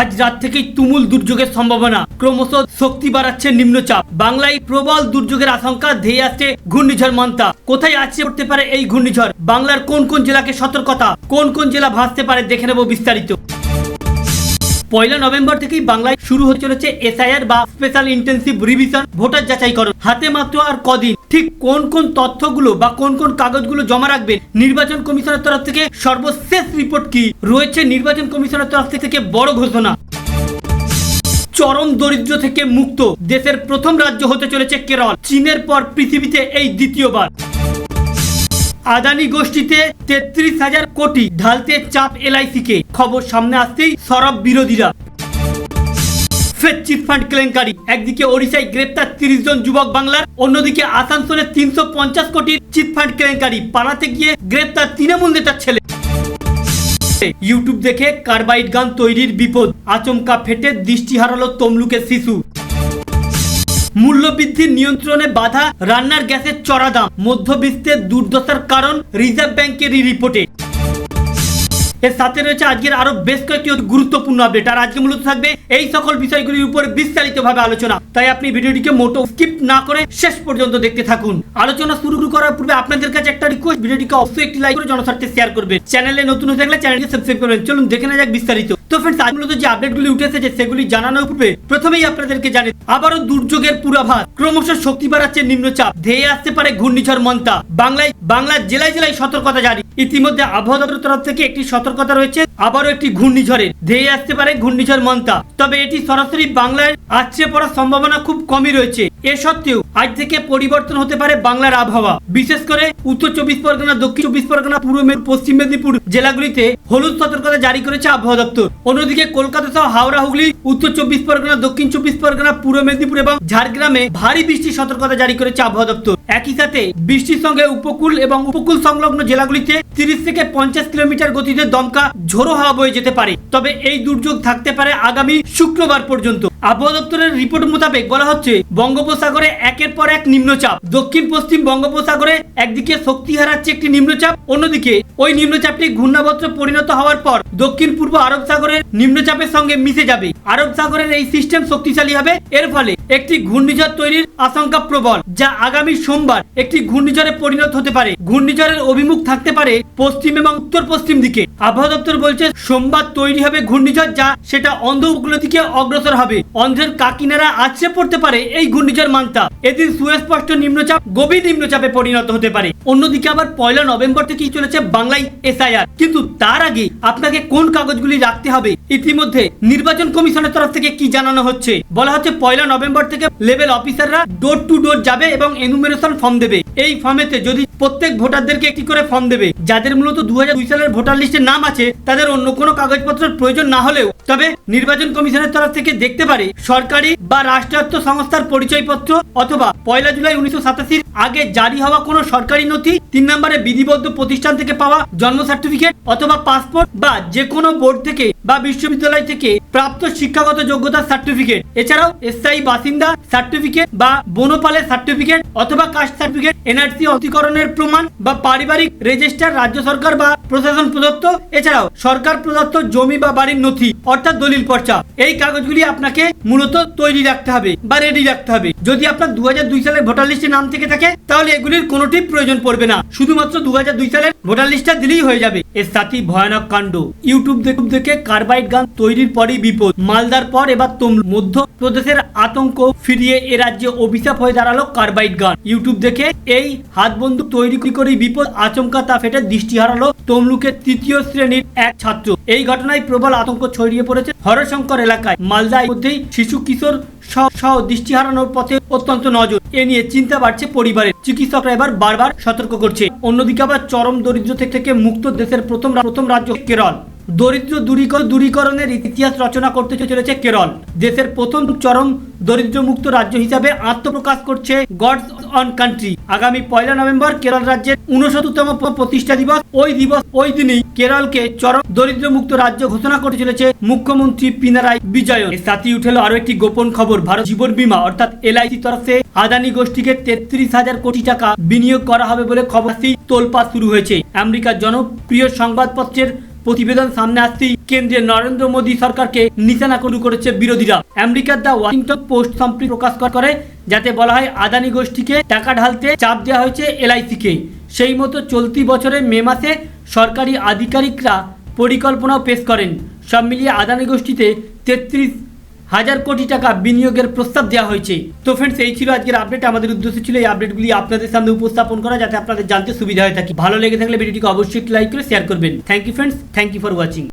আজ রাত থেকেই তুমুল দুর্যোগের সম্ভাবনা। ক্রমশ শক্তি বাড়াচ্ছে নিম্নচাপ। বাংলায় প্রবল দুর্যোগের আশঙ্কা ধেয়ে আসছে ঘূর্ণিঝড় মান্তা। কোথায় আছে পড়তে পারে এই ঘূর্ণিঝড়? বাংলার কোন কোন জেলাকে সতর্কতা, কোন কোন জেলা ভাসতে পারে দেখে নেব বিস্তারিত। পয়লা নভেম্বর থেকেই বাংলায় শুরু হতে চলেছে এসআইআর বা স্পেশাল ইন্টেন্সিভ রিভিশন ভোটার যাচাই যাচাইকরণ। হাতে মাত্র আর কদিন। ঠিক কোন কোন তথ্যগুলো বা কোন কোন কাগজগুলো জমা রাখবেন? নির্বাচন কমিশনের তরফ থেকে সর্বশেষ রিপোর্ট কি? রয়েছে নির্বাচন কমিশনের তরফ থেকে বড় ঘোষণা। চরম দরিদ্র থেকে মুক্ত। দেশের প্রথম রাজ্য হতে চলেছে কেরল। চীনের পর পৃথিবীতে এই দ্বিতীয়বার। আদানি গোষ্ঠীতে তেত্রিশ হাজার কোটি ঢালতে চাপ এলআইসি কে খবর সামনে আসতেই সরব বিরোধীরা। কেলেঙ্কারি। একদিকে ওড়িশায় গ্রেপ্তার তিরিশ জন যুবক বাংলার, অন্যদিকে আসানসোলে তিনশো পঞ্চাশ কোটির চিটফান্ড কেলেঙ্কারি। পালাতে গিয়ে গ্রেপ্তার তৃণমূল নেতার ছেলে। ইউটিউব দেখে কার্বাইড গান তৈরির বিপদ। আচমকা ফেটে দৃষ্টি হারালো তমলুকের শিশু। মূল্যবৃদ্ধির নিয়ন্ত্রণে বাধা, রান্নার গ্যাসের চড়া দাম। মধ্যবিত্তের দুর্দশার কারণ রিজার্ভ ব্যাংকের রিপোর্টে। এর সাথে রয়েছে আজকের আরও বেশ কয়েকটি গুরুত্বপূর্ণ আপডেট। আর আজকে মূলত থাকবে এই সকল বিষয়গুলির উপরে বিস্তারিত ভাবে আলোচনা। তাই আপনি ভিডিওটিকে মোটো স্কিপ না করে শেষ পর্যন্ত দেখতে থাকুন। আলোচনা শুরু করার পূর্বে আপনাদের কাছে একটা রিকোয়েস্ট ভিডিওটিকে অবশ্যই একটি লাইক করে জনস্বার্থে শেয়ার করবেন। চ্যানেলে নতুন হয়ে থাকলে চ্যানেলকে সাবস্ক্রাইব করবেন। চলুন দেখে নেওয়া যাক বিস্তারিত। তো ফ্রেন্ডস আজ মূলত যে আপডেটগুলি উঠে এসেছে সেগুলি জানানোর পূর্বে প্রথমেই আপনাদেরকে জানি আবারও দুর্যোগের পূর্বাভাস। ক্রমশ শক্তি বাড়াচ্ছে নিম্নচাপ। ধেয়ে আসতে পারে ঘূর্ণিঝড় মন্তা। বাংলায় বাংলার জেলায় জেলায় সতর্কতা জারি। ইতিমধ্যে আবহাওয়া দপ্তরের তরফ থেকে একটি সতর্কতা রয়েছে, আবারও একটি ঘূর্ণিঝড়ের। ধেয়ে আসতে পারে ঘূর্ণিঝড় মন্তা। তবে এটি সরাসরি বাংলায় আছড়ে পড়ার সম্ভাবনা খুব কমই রয়েছে। এ সত্ত্বেও আজ থেকে পরিবর্তন হতে পারে বাংলার আবহাওয়া। বিশেষ করে উত্তর চব্বিশ পরগনা, দক্ষিণ চব্বিশ পরগনা, পূর্ব পশ্চিম মেদিনীপুর জেলাগুলিতে হলুদ সতর্কতা জারি করেছে আবহাওয়া দপ্তর। অন্যদিকে কলকাতা সহ হাওড়া, হুগলি, উত্তর চব্বিশ পরগনা, দক্ষিণ চব্বিশ পরগনা, পূর্ব মেদিনীপুর এবং ঝাড়গ্রামে ভারী বৃষ্টির সতর্কতা জারি করেছে আবহাওয়া দপ্তর। একই সাথে বৃষ্টির সঙ্গে উপকূল এবং উপকূল সংলগ্ন জেলাগুলিতে তিরিশ থেকে পঞ্চাশ কিলোমিটার গতিতে দমকা ঝোড়ো হাওয়া বয়ে যেতে পারে। তবে এই দুর্যোগ থাকতে পারে আগামী শুক্রবার পর্যন্ত। আবহাওয়া দপ্তরের রিপোর্ট মোতাবেক বলা হচ্ছে, বঙ্গোপসাগরে একের পর এক নিম্নচাপ। দক্ষিণ, পশ্চিম বঙ্গোপসাগরে একদিকে শক্তি হারাচ্ছে একটি নিম্নচাপ, অন্যদিকে ওই নিম্নচাপটি ঘূর্ণাবর্ত পরিণত হওয়ার পর দক্ষিণ পূর্ব আরব সাগরের নিম্নচাপের সঙ্গে মিশে যাবে। আরব সাগরের এই সিস্টেম শক্তিশালী হবে, এর ফলে একটি ঘূর্ণিঝড় তৈরির আশঙ্কা প্রবল, যা আগামী সোমবার একটি ঘূর্ণিঝড়ে পরিণত হতে পারে। ঘূর্ণিঝড়ের অভিমুখ থাকতে পারে পশ্চিম এবং উত্তর পশ্চিম দিকে। আবহাওয়া দপ্তর বলছে, সোমবার তৈরি হবে ঘূর্ণিঝড় যা সেটা অন্ধ উপকূলের দিকে অগ্রসর হবে। অন্ধ্রের কাকিনারা আছড়ে পড়তে পারে এই ঘূর্ণিঝড় মান্তা এদিন সুস্পষ্ট নিম্নচাপ, গভীর নিম্নচাপে পরিণত হতে পারে। অন্যদিকে আবার পয়লা নভেম্বর থেকেই চলেছে বাংলায় এসআইআর। কিন্তু তার আগে আপনাকে কোন কাগজগুলি রাখতে হবে? ইতিমধ্যে নির্বাচন কমিশনের তরফ থেকে কি জানানো হচ্ছে? বলা হচ্ছে পয়লা নভেম্বর থেকে লেভেল অফিসাররা ডোর টু ডোর যাবে এবং এনুমেরেশন ফর্ম দেবে। এই ফর্মেতে যদি প্রত্যেক ভোটারদেরকে একটি করে ফর্ম দেবে, যাদের মূলত দু সালের ভোটার লিস্টে নাম আছে, তাদের অন্য কোনো কাগজপত্রের প্রয়োজন না হলেও, তবে নির্বাচন কমিশনের তরফ থেকে দেখতে পারে, সরকারি বা রাষ্ট্রায়ত্ত সংস্থার পরিচয়পত্র অথবা পয়লা জুলাই উনিশশো সাতাশির আগে জারি হওয়া কোনো সরকারি নথি, তিন নম্বরে বিধিবদ্ধ প্রতিষ্ঠান থেকে পাওয়া জন্ম সার্টিফিকেট অথবা পাসপোর্ট বা যে কোনো বোর্ড থেকে বা বিশ্ববিদ্যালয় থেকে প্রাপ্ত শিক্ষাগত যোগ্যতার সার্টিফিকেট। এছাড়াও স্থায়ী বাসিন্দা সার্টিফিকেট বা বনপালের সার্টিফিকেট অথবা কাস্ট সার্টিফিকেট, এনআরসি অতিকরণের প্রমাণ বা পারিবারিক রেজিস্টার রাজ্য সরকার বা প্রশাসন প্রদত্ত। এছাড়াও সরকার প্রদত্ত জমি বা বাড়ির নথি অর্থাৎ দলিল পর্চা, এই কাগজগুলি আপনাকে মূলত তৈরি রাখতে হবে বা রেডি রাখতে হবে। যদি আপনার দু হাজার দুই সালের ভোটার লিস্টে নাম থেকে থাকে, তাহলে এগুলির কোনোটি প্রয়োজন পড়বে না। শুধুমাত্র দু হাজার দুই সালের ভোটার লিস্টটা দিলেই হয়ে যাবে। এর সাথে ভয়ানক কাণ্ড। ইউটিউব দেখে কার্বাইড গান তৈরির পরেই বিপদ। মালদার পর এবার তমলু মধ্যপ্রদেশের আতঙ্ক ফিরিয়ে এ রাজ্যে অভিশাপ হয়ে দাঁড়াল কার্বাইড গান। ইউটিউব দেখে এই হাত বন্দুক তৈরি করেই বিপদ আচমকা তা ফেটে দৃষ্টি হারালো তমলুকের তৃতীয় শ্রেণির এক ছাত্র। এই ঘটনায় প্রবল আতঙ্ক ছড়িয়ে পড়েছে হরশঙ্কর এলাকায়। মালদায় মধ্যেই শিশু কিশোর সহ দৃষ্টি হারানোর পথে অত্যন্ত নজর। এ নিয়ে চিন্তা বাড়ছে পরিবারের। চিকিৎসকরা এবার বারবার সতর্ক করছে। অন্যদিকে আবার চরম দরিদ্র থেকে মুক্ত দেশের প্রথম প্রথম রাজ্য কেরল। দরিদ্র দূরীকরণ দূরীকরণের ইতিহাস রচনা করতে চলেছে কেরল। দেশের প্রথম চরম দরিদ্র মুক্ত রাজ্য হিসাবে আত্মপ্রকাশ করছে গডস অন কান্ট্রি। আগামী পয়লা নভেম্বর কেরল রাজ্যের উনসত্তরতম প্রতিষ্ঠা দিবস। ওই দিবস, ওই দিনই কেরলকে চরম দরিদ্র মুক্ত রাজ্য ঘোষণা করতে চলেছে মুখ্যমন্ত্রী পিনারাই বিজয়ন। এর সাথে উঠেল আরও একটি গোপন খবর, ভারত জীবন বীমা। অর্থাৎ এলআইসি তরফে আদানি গোষ্ঠীকে তেত্রিশ হাজার কোটি টাকা বিনিয়োগ করা হবে বলে খবর তোলপা শুরু হয়েছে। আমেরিকার জনপ্রিয় সংবাদপত্রের প্রতিবেদন সামনে আসতেই কেন্দ্রের নরেন্দ্র মোদী সরকারকে নিশানা শুরু করেছে বিরোধীরা। আমেরিকার দ্য ওয়াশিংটন পোস্ট সম্প্রতি প্রকাশ করে, যাতে বলা হয় আদানি গোষ্ঠীকে টাকা ঢালতে চাপ দেওয়া হয়েছে এলআইসিকে। সেই মতো চলতি বছরের মে মাসে সরকারি আধিকারিকরা পরিকল্পনাও পেশ করেন। সব মিলিয়ে আদানি গোষ্ঠীতে তেত্রিশ হাজার কোটি টাকা বিনিয়োগের প্রস্তাব দেওয়া হয়েছে। তো ফ্রেন্ডস এই ছিল আজকের আপডেট আমাদের উদ্দেশ্য ছিল এই আপডেটগুলি আপনাদের সামনে উপস্থাপন করা যাতে আপনাদের জানতে সুবিধা হয়ে থাকে। ভালো লেগে থাকলে ভিডিওটিকে অবশ্যই লাইক করে শেয়ার করবেন। Thank you friends thank you for watching